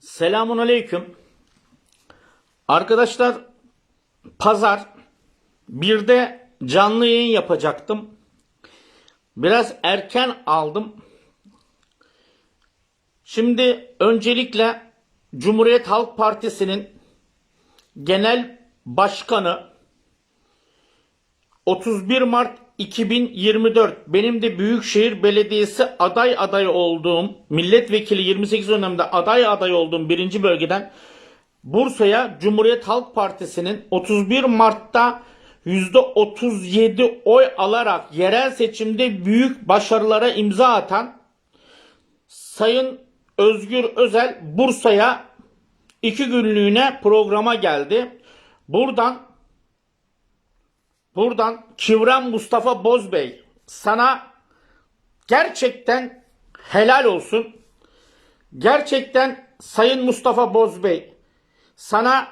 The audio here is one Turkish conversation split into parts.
Selamun aleyküm. Arkadaşlar pazar bir de canlı yayın yapacaktım. Biraz erken aldım. Şimdi öncelikle Cumhuriyet Halk Partisi'nin genel başkanı 31 Mart 2024 benim de Büyükşehir Belediyesi aday aday olduğum milletvekili 28 dönemde aday aday olduğum birinci bölgeden Bursa'ya Cumhuriyet Halk Partisi'nin 31 Mart'ta %37 oy alarak yerel seçimde büyük başarılara imza atan Sayın Özgür Özel Bursa'ya iki günlüğüne programa geldi. Buradan Buradan Kivram Mustafa Bozbey sana gerçekten helal olsun. Gerçekten Sayın Mustafa Bozbey sana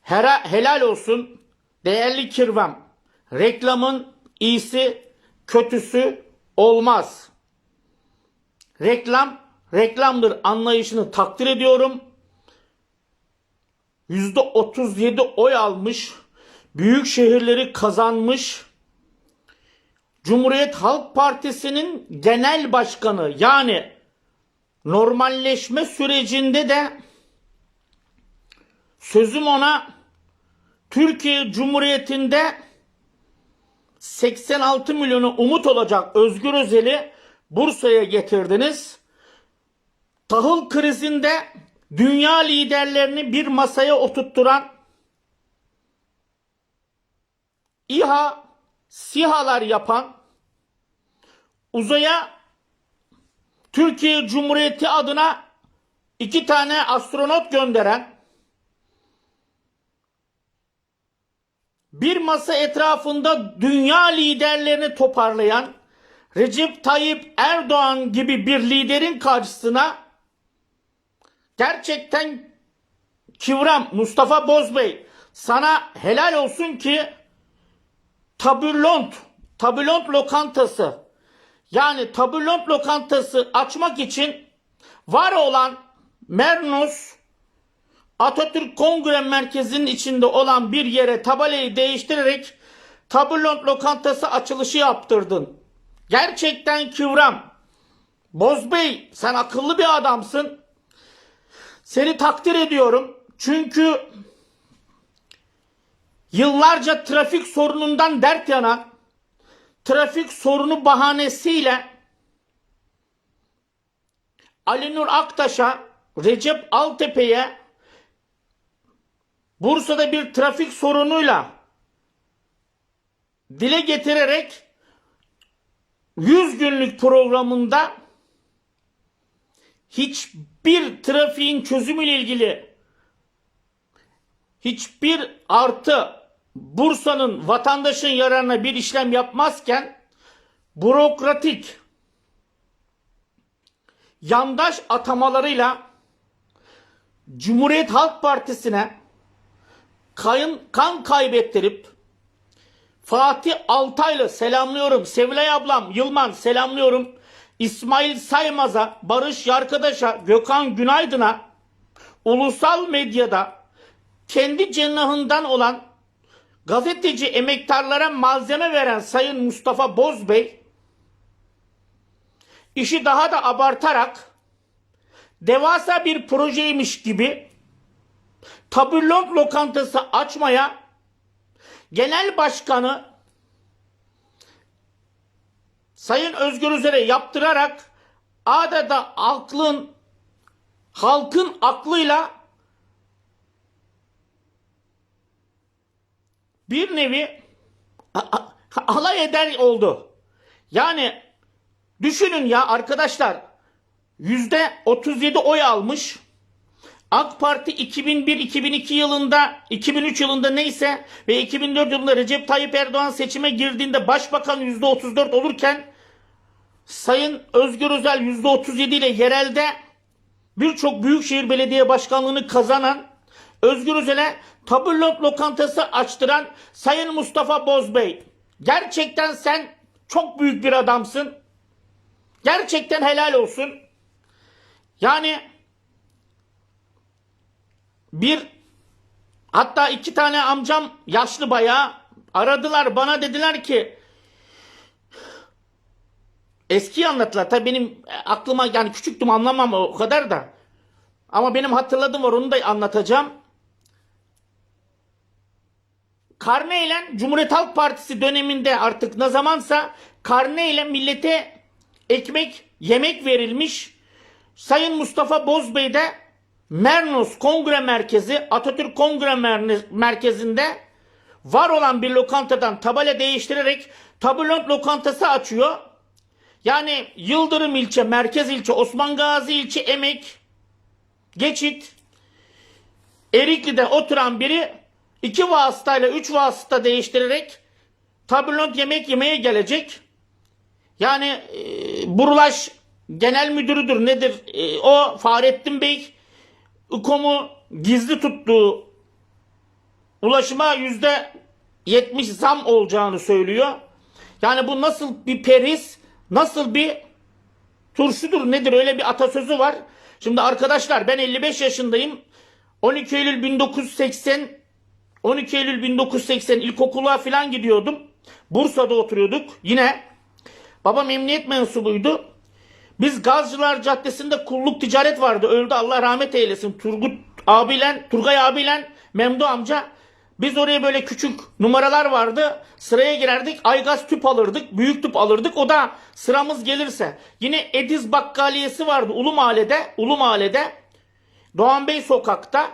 hera, helal olsun. Değerli Kirvam reklamın iyisi kötüsü olmaz. Reklam reklamdır anlayışını takdir ediyorum. %37 oy almış büyük şehirleri kazanmış Cumhuriyet Halk Partisi'nin genel başkanı yani normalleşme sürecinde de sözüm ona Türkiye Cumhuriyeti'nde 86 milyonu umut olacak Özgür Özel'i Bursa'ya getirdiniz. Tahıl krizinde dünya liderlerini bir masaya oturtturan İHA, SİHA'lar yapan, uzaya Türkiye Cumhuriyeti adına iki tane astronot gönderen, bir masa etrafında dünya liderlerini toparlayan Recep Tayyip Erdoğan gibi bir liderin karşısına gerçekten Kivram Mustafa Bozbey sana helal olsun ki tabulont, tabulont lokantası yani tabulont lokantası açmak için var olan Mernos Atatürk Kongre Merkezi'nin içinde olan bir yere tabelayı değiştirerek tabulont lokantası açılışı yaptırdın. Gerçekten kıvram. Bozbey sen akıllı bir adamsın. Seni takdir ediyorum. Çünkü yıllarca trafik sorunundan dert yanan, trafik sorunu bahanesiyle Ali Nur Aktaş'a, Recep Altepe'ye Bursa'da bir trafik sorunuyla dile getirerek 100 günlük programında hiçbir trafiğin çözümüyle ilgili hiçbir artı Bursa'nın vatandaşın yararına bir işlem yapmazken bürokratik yandaş atamalarıyla Cumhuriyet Halk Partisi'ne kayın, kan kaybettirip Fatih Altaylı selamlıyorum. Sevilay ablam Yılman selamlıyorum. İsmail Saymaz'a, Barış Yarkadaş'a, Gökhan Günaydın'a ulusal medyada kendi cenahından olan gazeteci emektarlara malzeme veren Sayın Mustafa Bozbey işi daha da abartarak devasa bir projeymiş gibi tabulont lokantası açmaya genel başkanı Sayın Özgür Özel'e yaptırarak adeta aklın halkın aklıyla bir nevi alay eder oldu. Yani düşünün ya arkadaşlar yüzde 37 oy almış. AK Parti 2001-2002 yılında, 2003 yılında neyse ve 2004 yılında Recep Tayyip Erdoğan seçime girdiğinde başbakan %34 olurken Sayın Özgür Özel %37 ile yerelde birçok büyükşehir belediye başkanlığını kazanan Özgür Özel'e tabulot lokantası açtıran Sayın Mustafa Bozbey. Gerçekten sen çok büyük bir adamsın. Gerçekten helal olsun. Yani bir hatta iki tane amcam yaşlı bayağı aradılar bana dediler ki eski anlattılar. Tabii benim aklıma yani küçüktüm anlamam o kadar da. Ama benim hatırladığım var onu da anlatacağım. Karneyle Cumhuriyet Halk Partisi döneminde artık ne zamansa karneyle millete ekmek, yemek verilmiş. Sayın Mustafa Bozbey de Mernos Kongre Merkezi, Atatürk Kongre Mer- Merkezi'nde var olan bir lokantadan tabela değiştirerek tabulont lokantası açıyor. Yani Yıldırım ilçe, merkez ilçe, Osman Gazi ilçe, Emek, Geçit, Erikli'de oturan biri iki vasıtayla üç vasıta değiştirerek tabulont yemek yemeye gelecek. Yani e, Burulaş Genel Müdürüdür nedir? E, o Fahrettin Bey İKOM'u gizli tuttuğu ulaşıma yüzde yetmiş zam olacağını söylüyor. Yani bu nasıl bir periz, nasıl bir turşudur nedir öyle bir atasözü var. Şimdi arkadaşlar ben 55 yaşındayım. 12 Eylül 1980 12 Eylül 1980 ilkokula falan gidiyordum. Bursa'da oturuyorduk yine. Babam emniyet mensubuydu. Biz Gazcılar Caddesi'nde kulluk ticaret vardı. Öldü Allah rahmet eylesin. Turgut abiyle, Turgay abiyle Memdu amca. Biz oraya böyle küçük numaralar vardı. Sıraya girerdik. Aygaz tüp alırdık. Büyük tüp alırdık. O da sıramız gelirse. Yine Ediz Bakkaliyesi vardı Ulu Mahalle'de. Ulu Mahalle'de. Doğan Bey sokakta.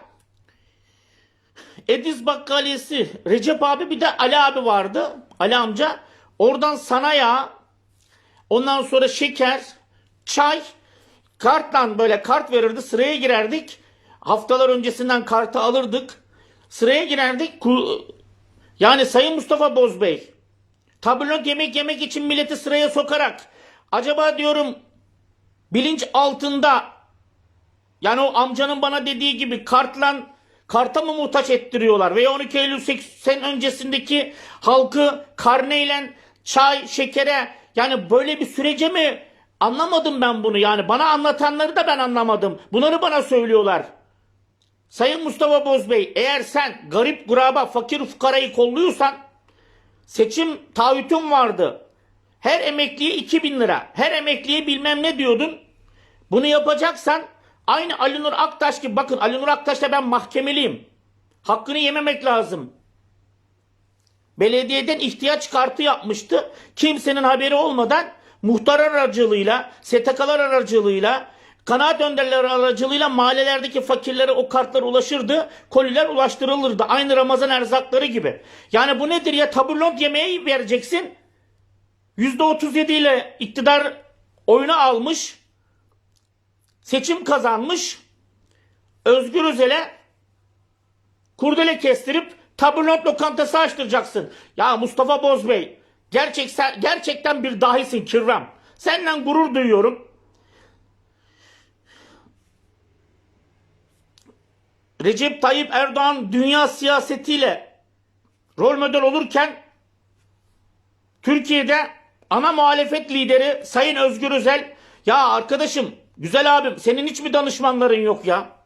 Ediz Bakkaliyesi. Recep abi bir de Ali abi vardı. Ali amca. Oradan sana yağ, Ondan sonra şeker, çay, kartla böyle kart verirdi. Sıraya girerdik. Haftalar öncesinden kartı alırdık. Sıraya girerdik. Yani Sayın Mustafa Bozbey tabulot yemek yemek için milleti sıraya sokarak acaba diyorum bilinç altında yani o amcanın bana dediği gibi kartla karta mı muhtaç ettiriyorlar veya 12 Eylül 80 öncesindeki halkı karneyle çay, şekere yani böyle bir sürece mi anlamadım ben bunu yani bana anlatanları da ben anlamadım. Bunları bana söylüyorlar. Sayın Mustafa Bozbey eğer sen garip kuraba fakir fukarayı kolluyorsan seçim taahhütün vardı. Her emekliye 2000 lira. Her emekliye bilmem ne diyordun. Bunu yapacaksan aynı Ali Nur Aktaş gibi bakın Ali Nur Aktaş'ta ben mahkemeliyim. Hakkını yememek lazım. Belediyeden ihtiyaç kartı yapmıştı. Kimsenin haberi olmadan muhtar aracılığıyla, STK'lar aracılığıyla, kanaat önderleri aracılığıyla mahallelerdeki fakirlere o kartlar ulaşırdı. Koliler ulaştırılırdı. Aynı Ramazan erzakları gibi. Yani bu nedir ya? Tabulont yemeği vereceksin. %37 ile iktidar oyunu almış. Seçim kazanmış. Özgür Özel'e kurdele kestirip tabulot lokantası açtıracaksın. Ya Mustafa Bozbey gerçek, sen- gerçekten bir dahisin Kirram. Seninle gurur duyuyorum. Recep Tayyip Erdoğan dünya siyasetiyle rol model olurken Türkiye'de ana muhalefet lideri Sayın Özgür Özel ya arkadaşım güzel abim senin hiç mi danışmanların yok ya?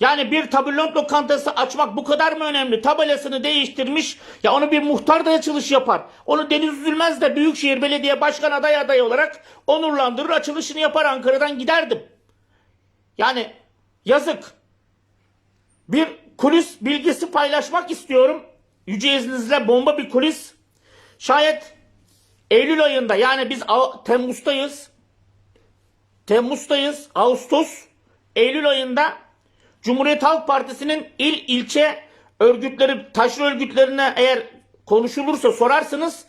Yani bir tabulont lokantası açmak bu kadar mı önemli? Tabelasını değiştirmiş. Ya onu bir muhtar da açılış yapar. Onu Deniz Üzülmez de Büyükşehir Belediye Başkan aday adayı olarak onurlandırır açılışını yapar Ankara'dan giderdim. Yani yazık. Bir kulis bilgisi paylaşmak istiyorum. Yüce izninizle bomba bir kulis. Şayet Eylül ayında yani biz Temmuz'dayız. Temmuz'dayız. Ağustos, Eylül ayında Cumhuriyet Halk Partisi'nin il ilçe örgütleri, taşra örgütlerine eğer konuşulursa sorarsınız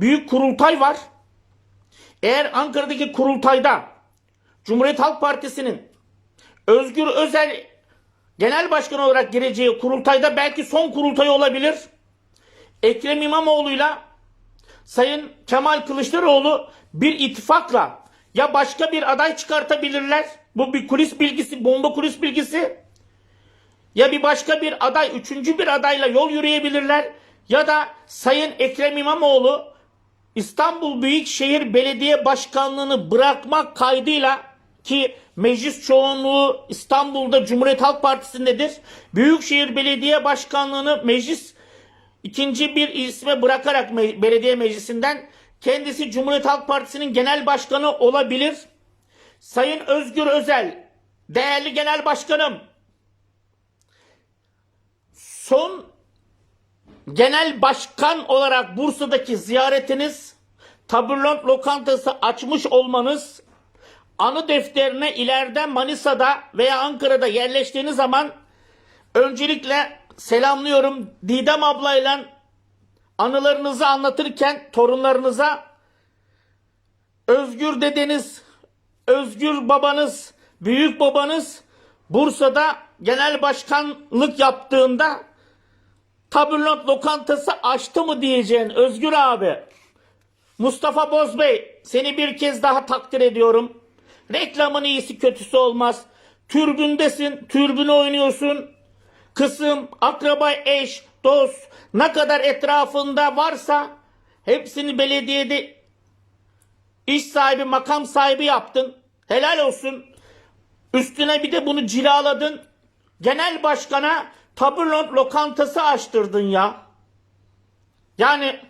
büyük kurultay var. Eğer Ankara'daki kurultayda Cumhuriyet Halk Partisi'nin Özgür Özel genel başkan olarak gireceği kurultayda belki son kurultay olabilir. Ekrem İmamoğlu'yla Sayın Kemal Kılıçdaroğlu bir ittifakla ya başka bir aday çıkartabilirler. Bu bir kulis bilgisi, bomba kulis bilgisi. Ya bir başka bir aday, üçüncü bir adayla yol yürüyebilirler. Ya da Sayın Ekrem İmamoğlu İstanbul Büyükşehir Belediye Başkanlığını bırakmak kaydıyla ki meclis çoğunluğu İstanbul'da Cumhuriyet Halk Partisi'ndedir. Büyükşehir Belediye Başkanlığı'nı meclis ikinci bir isme bırakarak belediye meclisinden kendisi Cumhuriyet Halk Partisi'nin genel başkanı olabilir. Sayın Özgür Özel, değerli genel başkanım, son genel başkan olarak Bursa'daki ziyaretiniz, Taburlont lokantası açmış olmanız, anı defterine ileride Manisa'da veya Ankara'da yerleştiğiniz zaman öncelikle selamlıyorum Didem ablayla anılarınızı anlatırken torunlarınıza Özgür dedeniz, Özgür babanız, büyük babanız Bursa'da genel başkanlık yaptığında Tabulot lokantası açtı mı diyeceksin Özgür abi. Mustafa Bozbey seni bir kez daha takdir ediyorum. Reklamın iyisi kötüsü olmaz. Türbündesin, türbün oynuyorsun. Kısım, akraba, eş, dost ne kadar etrafında varsa hepsini belediyede iş sahibi, makam sahibi yaptın. Helal olsun. Üstüne bir de bunu cilaladın. Genel başkana Taburlont lokantası açtırdın ya. Yani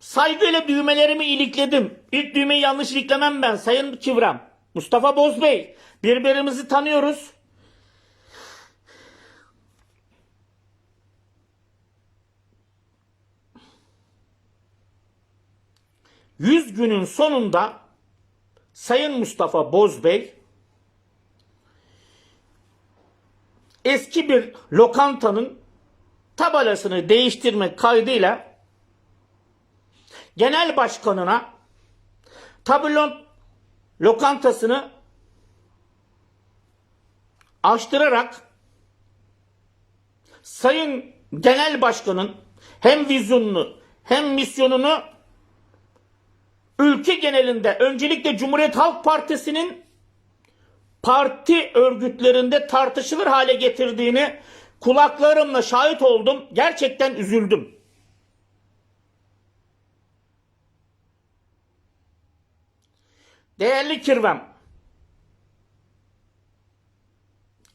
saygıyla düğmelerimi ilikledim. İlk düğmeyi yanlış iliklemem ben Sayın Kivram. Mustafa Bozbey. Birbirimizi tanıyoruz. Yüz günün sonunda Sayın Mustafa Bozbey eski bir lokantanın tabelasını değiştirmek kaydıyla genel başkanına tabulon lokantasını açtırarak sayın genel başkanın hem vizyonunu hem misyonunu ülke genelinde öncelikle Cumhuriyet Halk Partisi'nin parti örgütlerinde tartışılır hale getirdiğini kulaklarımla şahit oldum. Gerçekten üzüldüm. Değerli kirvem,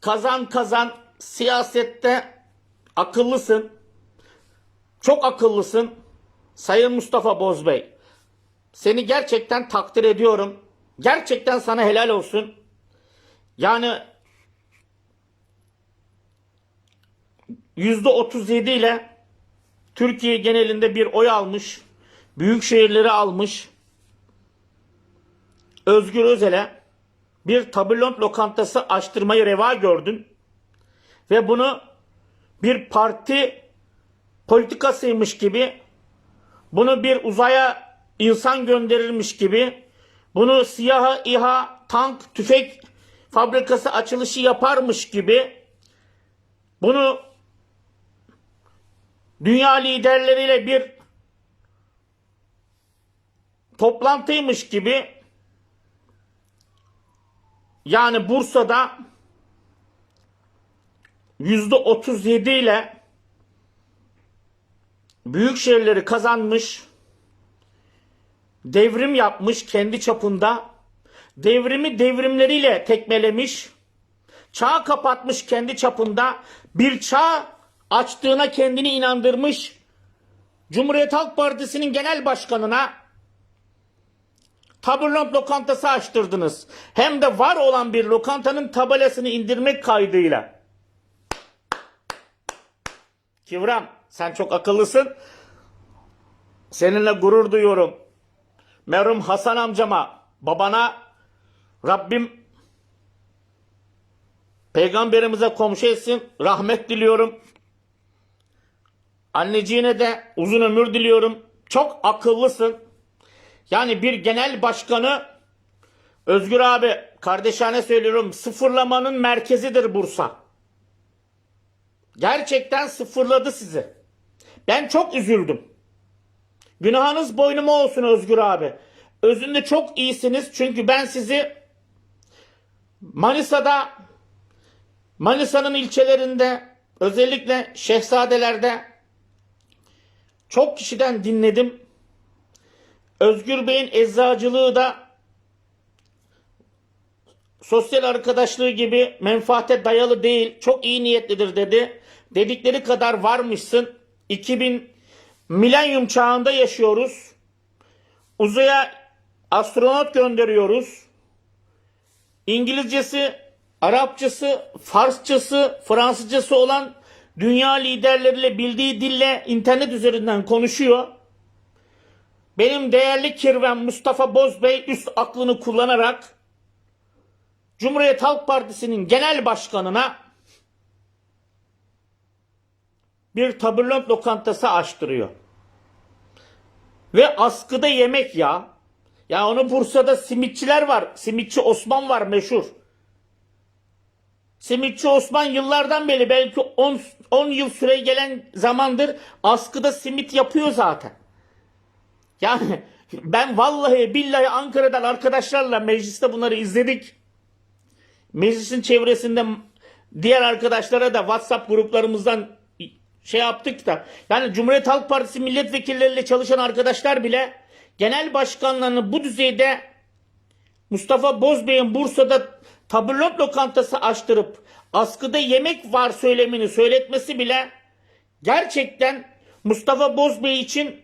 kazan kazan siyasette akıllısın. Çok akıllısın. Sayın Mustafa Bozbey. Seni gerçekten takdir ediyorum. Gerçekten sana helal olsun. Yani yüzde 37 ile Türkiye genelinde bir oy almış. Büyük şehirleri almış. Özgür Özel'e bir tabulont lokantası açtırmayı reva gördün. Ve bunu bir parti politikasıymış gibi bunu bir uzaya insan gönderirmiş gibi bunu siyaha İHA tank tüfek fabrikası açılışı yaparmış gibi bunu dünya liderleriyle bir toplantıymış gibi yani Bursa'da yüzde 37 ile büyük şehirleri kazanmış devrim yapmış kendi çapında devrimi devrimleriyle tekmelemiş, çağ kapatmış kendi çapında, bir çağ açtığına kendini inandırmış, Cumhuriyet Halk Partisi'nin genel başkanına Taburlont lokantası açtırdınız. Hem de var olan bir lokantanın tabelasını indirmek kaydıyla. Kivram sen çok akıllısın. Seninle gurur duyuyorum. Merhum Hasan amcama, babana Rabbim peygamberimize komşu etsin. Rahmet diliyorum. Anneciğine de uzun ömür diliyorum. Çok akıllısın. Yani bir genel başkanı Özgür abi kardeşane söylüyorum sıfırlamanın merkezidir Bursa. Gerçekten sıfırladı sizi. Ben çok üzüldüm. Günahınız boynuma olsun Özgür abi. Özünde çok iyisiniz çünkü ben sizi Manisa'da Manisa'nın ilçelerinde özellikle Şehzadeler'de çok kişiden dinledim. Özgür Bey'in eczacılığı da sosyal arkadaşlığı gibi menfaate dayalı değil, çok iyi niyetlidir dedi. Dedikleri kadar varmışsın. 2000 milenyum çağında yaşıyoruz. Uzaya astronot gönderiyoruz. İngilizcesi, Arapçası, Farsçası, Fransızcası olan dünya liderleriyle bildiği dille internet üzerinden konuşuyor. Benim değerli kirvem Mustafa Bozbey üst aklını kullanarak Cumhuriyet Halk Partisi'nin genel başkanına bir tabirlont lokantası açtırıyor. Ve askıda yemek ya. Ya onu Bursa'da simitçiler var. Simitçi Osman var meşhur. Simitçi Osman yıllardan beri belki 10 10 yıl süre gelen zamandır askıda simit yapıyor zaten. Yani ben vallahi billahi Ankara'dan arkadaşlarla mecliste bunları izledik. Meclisin çevresinde diğer arkadaşlara da WhatsApp gruplarımızdan şey yaptık da yani Cumhuriyet Halk Partisi milletvekilleriyle çalışan arkadaşlar bile genel başkanlarını bu düzeyde Mustafa Bozbey'in Bursa'da tabulot lokantası açtırıp askıda yemek var söylemini söyletmesi bile gerçekten Mustafa Bozbey için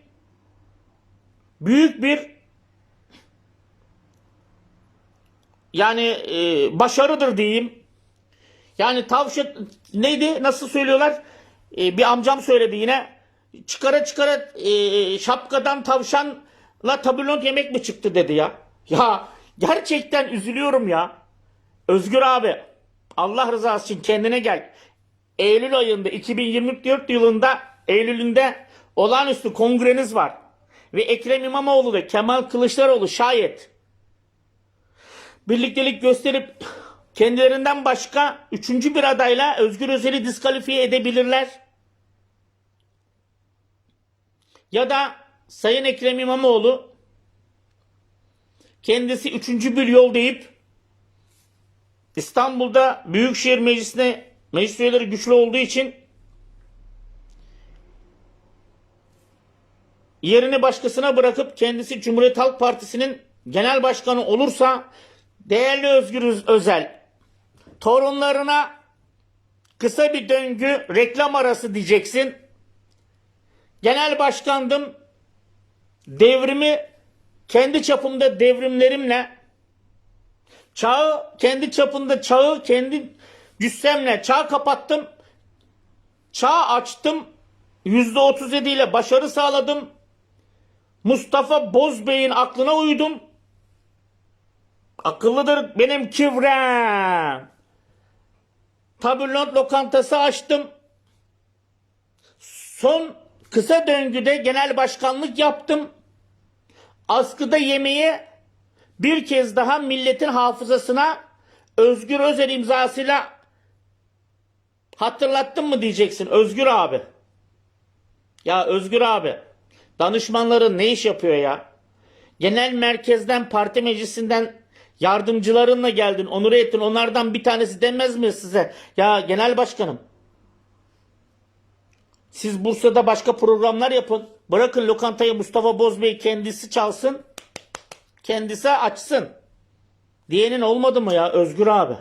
büyük bir yani e, başarıdır diyeyim. Yani tavşan neydi nasıl söylüyorlar? E, bir amcam söyledi yine. Çıkara çıkara e, şapkadan tavşanla tabulot yemek mi çıktı dedi ya. Ya gerçekten üzülüyorum ya. Özgür abi Allah rızası için kendine gel. Eylül ayında 2024 yılında Eylül'ünde olağanüstü kongreniz var. Ve Ekrem İmamoğlu ve Kemal Kılıçdaroğlu şayet birliktelik gösterip kendilerinden başka üçüncü bir adayla Özgür Özel'i diskalifiye edebilirler. Ya da Sayın Ekrem İmamoğlu kendisi üçüncü bir yol deyip İstanbul'da Büyükşehir Meclisi'ne meclis üyeleri güçlü olduğu için yerini başkasına bırakıp kendisi Cumhuriyet Halk Partisi'nin genel başkanı olursa değerli Özgür Özel torunlarına kısa bir döngü reklam arası diyeceksin. Genel başkandım devrimi kendi çapımda devrimlerimle çağı kendi çapında çağı kendi cüssemle çağ kapattım. Çağ açtım. %37 ile başarı sağladım. Mustafa Bozbey'in aklına uydum. Akıllıdır benim kivrem. Tabulot lokantası açtım. Son kısa döngüde genel başkanlık yaptım. Askıda yemeği bir kez daha milletin hafızasına Özgür Özel imzasıyla hatırlattın mı diyeceksin Özgür abi. Ya Özgür abi danışmanların ne iş yapıyor ya? Genel merkezden parti meclisinden yardımcılarınla geldin onur ettin onlardan bir tanesi denmez mi size? Ya genel başkanım siz Bursa'da başka programlar yapın. Bırakın lokantayı Mustafa Bozbey kendisi çalsın. Kendisi açsın. Diyenin olmadı mı ya Özgür abi?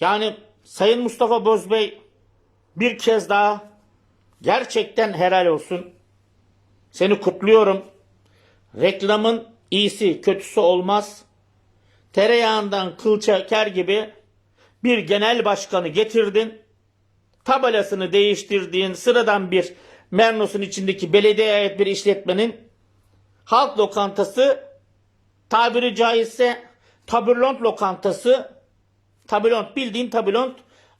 Yani Sayın Mustafa Bozbey bir kez daha gerçekten helal olsun. Seni kutluyorum. Reklamın iyisi kötüsü olmaz. Tereyağından kıl çeker gibi bir genel başkanı getirdin. Tabelasını değiştirdiğin sıradan bir Mernos'un içindeki belediyeye ait bir işletmenin halk lokantası tabiri caizse tabirlont lokantası tabirlont bildiğin tabirlont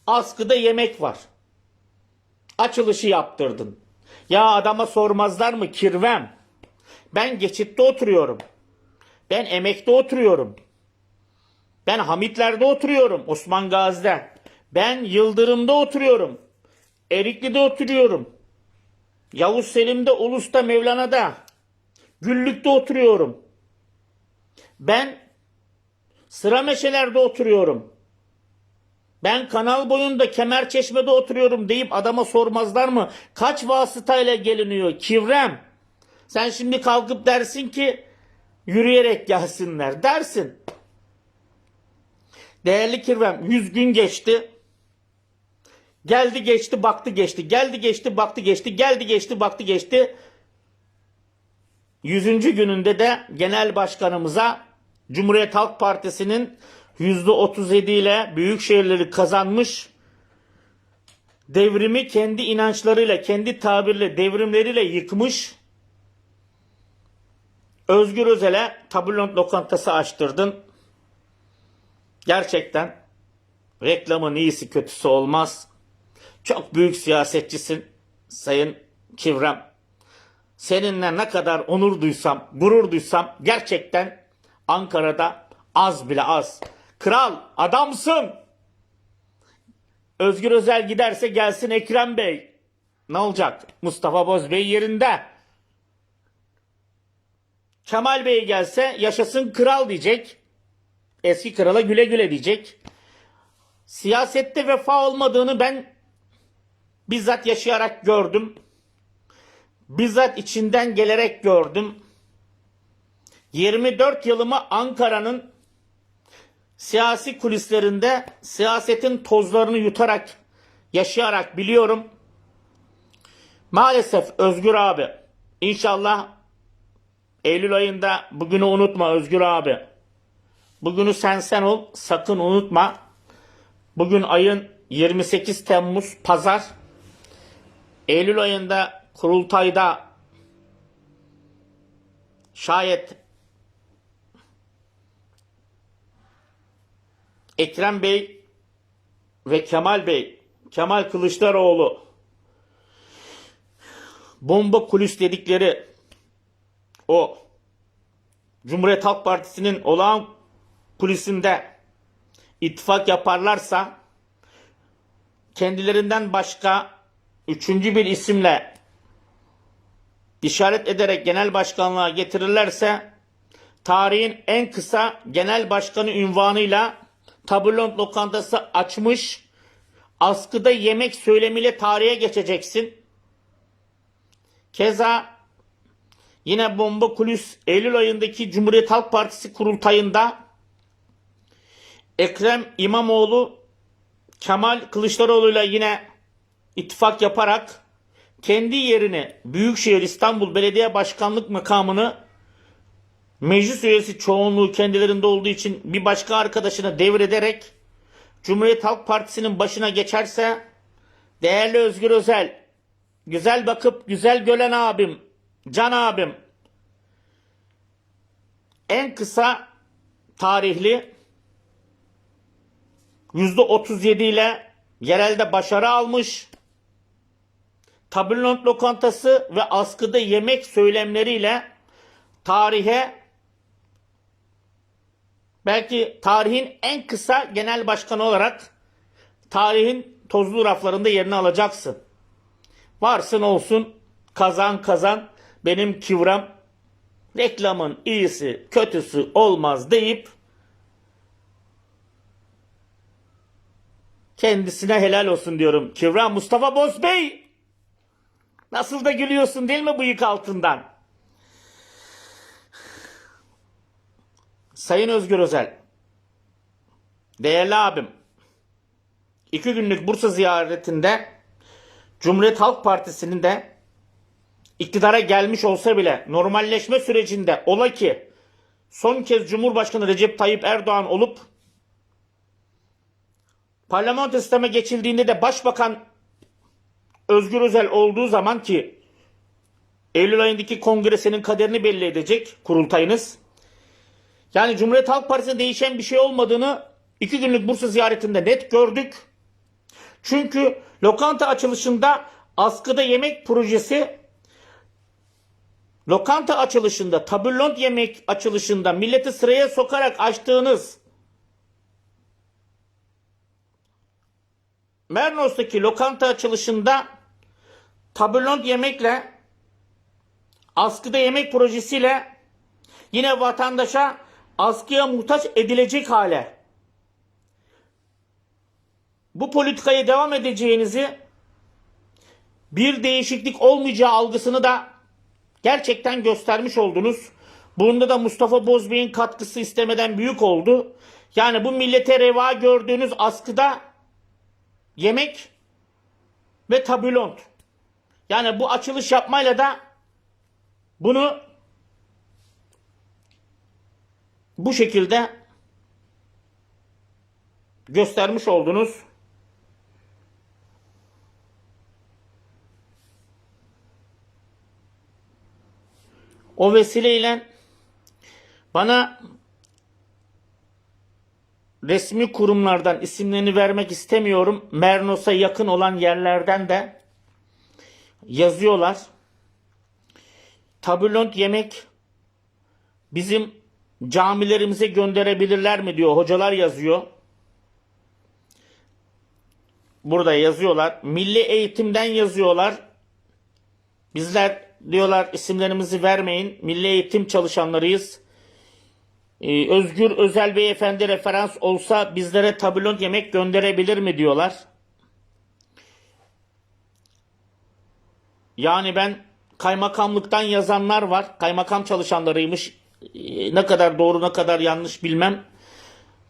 askıda yemek var. Açılışı yaptırdın. Ya adama sormazlar mı kirvem? Ben geçitte oturuyorum. Ben emekte oturuyorum. Ben Hamitler'de oturuyorum. Osman Gazi'de. Ben Yıldırım'da oturuyorum. Erikli'de oturuyorum. Yavuz Selim'de, Ulus'ta, Mevlana'da. Güllük'te oturuyorum. Ben Sıra Meşeler'de oturuyorum. Ben kanal boyunda Kemerçeşme'de oturuyorum deyip adama sormazlar mı? Kaç vasıtayla geliniyor? Kivrem. Sen şimdi kalkıp dersin ki yürüyerek gelsinler dersin. Değerli Kirvem 100 gün geçti. Geldi geçti baktı geçti. Geldi geçti baktı geçti. Geldi geçti baktı geçti. 100. gününde de genel başkanımıza Cumhuriyet Halk Partisi'nin %37 ile büyük şehirleri kazanmış devrimi kendi inançlarıyla, kendi tabirle, devrimleriyle yıkmış Özgür Özel'e tabulont lokantası açtırdın. Gerçekten reklamın iyisi kötüsü olmaz. Çok büyük siyasetçisin Sayın Kivrem. Seninle ne kadar onur duysam, gurur duysam gerçekten Ankara'da az bile az. Kral adamsın. Özgür Özel giderse gelsin Ekrem Bey. Ne olacak? Mustafa Bozbey yerinde. Kemal Bey gelse yaşasın kral diyecek. Eski krala güle güle diyecek. Siyasette vefa olmadığını ben bizzat yaşayarak gördüm. Bizzat içinden gelerek gördüm. 24 yılımı Ankara'nın siyasi kulislerinde siyasetin tozlarını yutarak, yaşayarak biliyorum. Maalesef Özgür abi, inşallah Eylül ayında bugünü unutma Özgür abi. Bugünü sen sen ol, sakın unutma. Bugün ayın 28 Temmuz Pazar. Eylül ayında kurultayda şayet Ekrem Bey ve Kemal Bey, Kemal Kılıçdaroğlu bomba kulis dedikleri o Cumhuriyet Halk Partisi'nin olağan kulisinde ittifak yaparlarsa kendilerinden başka üçüncü bir isimle işaret ederek genel başkanlığa getirirlerse tarihin en kısa genel başkanı ünvanıyla tabulont lokantası açmış askıda yemek söylemiyle tarihe geçeceksin. Keza yine bomba kulis Eylül ayındaki Cumhuriyet Halk Partisi kurultayında Ekrem İmamoğlu Kemal Kılıçdaroğlu'yla yine ittifak yaparak kendi yerini Büyükşehir İstanbul Belediye Başkanlık makamını meclis üyesi çoğunluğu kendilerinde olduğu için bir başka arkadaşına devrederek Cumhuriyet Halk Partisi'nin başına geçerse değerli Özgür Özel, güzel bakıp güzel gören abim, can abim en kısa tarihli %37 ile yerelde başarı almış. Tabulont lokantası ve askıda yemek söylemleriyle tarihe belki tarihin en kısa genel başkanı olarak tarihin tozlu raflarında yerini alacaksın. Varsın olsun kazan kazan benim kivram reklamın iyisi kötüsü olmaz deyip kendisine helal olsun diyorum. Kivram Mustafa Bozbey nasıl da gülüyorsun değil mi bıyık altından? Sayın Özgür Özel, değerli abim, iki günlük Bursa ziyaretinde Cumhuriyet Halk Partisi'nin de iktidara gelmiş olsa bile normalleşme sürecinde ola ki son kez Cumhurbaşkanı Recep Tayyip Erdoğan olup parlamento sisteme geçildiğinde de Başbakan Özgür Özel olduğu zaman ki Eylül ayındaki kongresinin kaderini belli edecek kurultayınız. Yani Cumhuriyet Halk Partisi'nde değişen bir şey olmadığını iki günlük Bursa ziyaretinde net gördük. Çünkü lokanta açılışında askıda yemek projesi lokanta açılışında, tabulont yemek açılışında milleti sıraya sokarak açtığınız Mernos'taki lokanta açılışında tabulont yemekle askıda yemek projesiyle yine vatandaşa askıya muhtaç edilecek hale bu politikaya devam edeceğinizi bir değişiklik olmayacağı algısını da gerçekten göstermiş oldunuz. Bunda da Mustafa Bozbey'in katkısı istemeden büyük oldu. Yani bu millete reva gördüğünüz askıda yemek ve tabulont. Yani bu açılış yapmayla da bunu bu şekilde göstermiş oldunuz. O vesileyle bana resmi kurumlardan isimlerini vermek istemiyorum. Mernos'a yakın olan yerlerden de yazıyorlar. Tabulont yemek bizim camilerimize gönderebilirler mi diyor. Hocalar yazıyor. Burada yazıyorlar. Milli eğitimden yazıyorlar. Bizler diyorlar isimlerimizi vermeyin. Milli eğitim çalışanlarıyız. Ee, Özgür Özel Beyefendi referans olsa bizlere tabulon yemek gönderebilir mi diyorlar. Yani ben kaymakamlıktan yazanlar var. Kaymakam çalışanlarıymış. Ee, Ne kadar doğru ne kadar yanlış bilmem.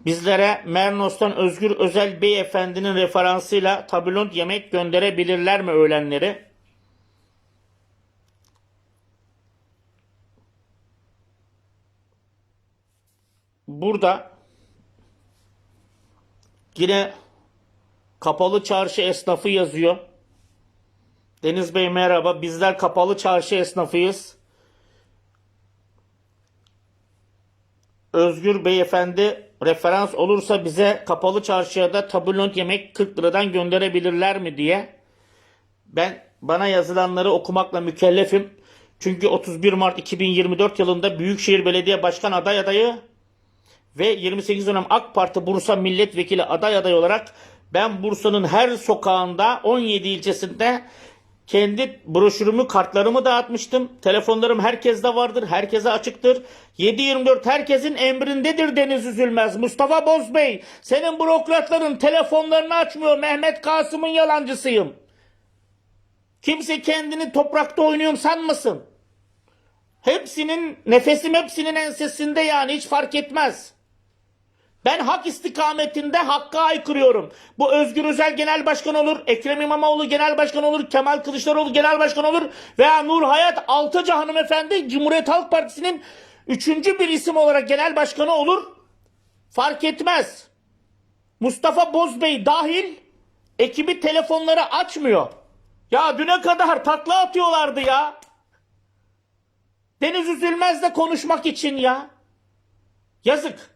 Bizlere Mernos'tan Özgür Özel Beyefendi'nin referansıyla tabulon yemek gönderebilirler mi öğlenleri? Burada yine kapalı çarşı esnafı yazıyor. Deniz Bey merhaba. Bizler kapalı çarşı esnafıyız. Özgür Beyefendi referans olursa bize kapalı çarşıya da tabulont yemek 40 liradan gönderebilirler mi diye. Ben bana yazılanları okumakla mükellefim. Çünkü 31 Mart 2024 yılında Büyükşehir Belediye Başkan aday adayı ve 28 dönem AK Parti Bursa Milletvekili aday aday olarak ben Bursa'nın her sokağında 17 ilçesinde kendi broşürümü, kartlarımı dağıtmıştım. Telefonlarım herkeste vardır, herkese açıktır. 7-24 herkesin emrindedir Deniz Üzülmez. Mustafa Bozbey, senin bürokratların telefonlarını açmıyor. Mehmet Kasım'ın yalancısıyım. Kimse kendini toprakta oynuyorum sanmasın. Hepsinin, nefesim hepsinin ensesinde yani hiç fark etmez. Ben hak istikametinde hakka aykırıyorum. Bu Özgür Özel Genel Başkan olur, Ekrem İmamoğlu Genel Başkan olur, Kemal Kılıçdaroğlu Genel Başkan olur veya Nur Hayat Altıca Hanımefendi Cumhuriyet Halk Partisi'nin üçüncü bir isim olarak genel başkanı olur. Fark etmez. Mustafa Bozbey dahil ekibi telefonları açmıyor. Ya düne kadar takla atıyorlardı ya. Deniz Üzülmez'le konuşmak için ya. Yazık.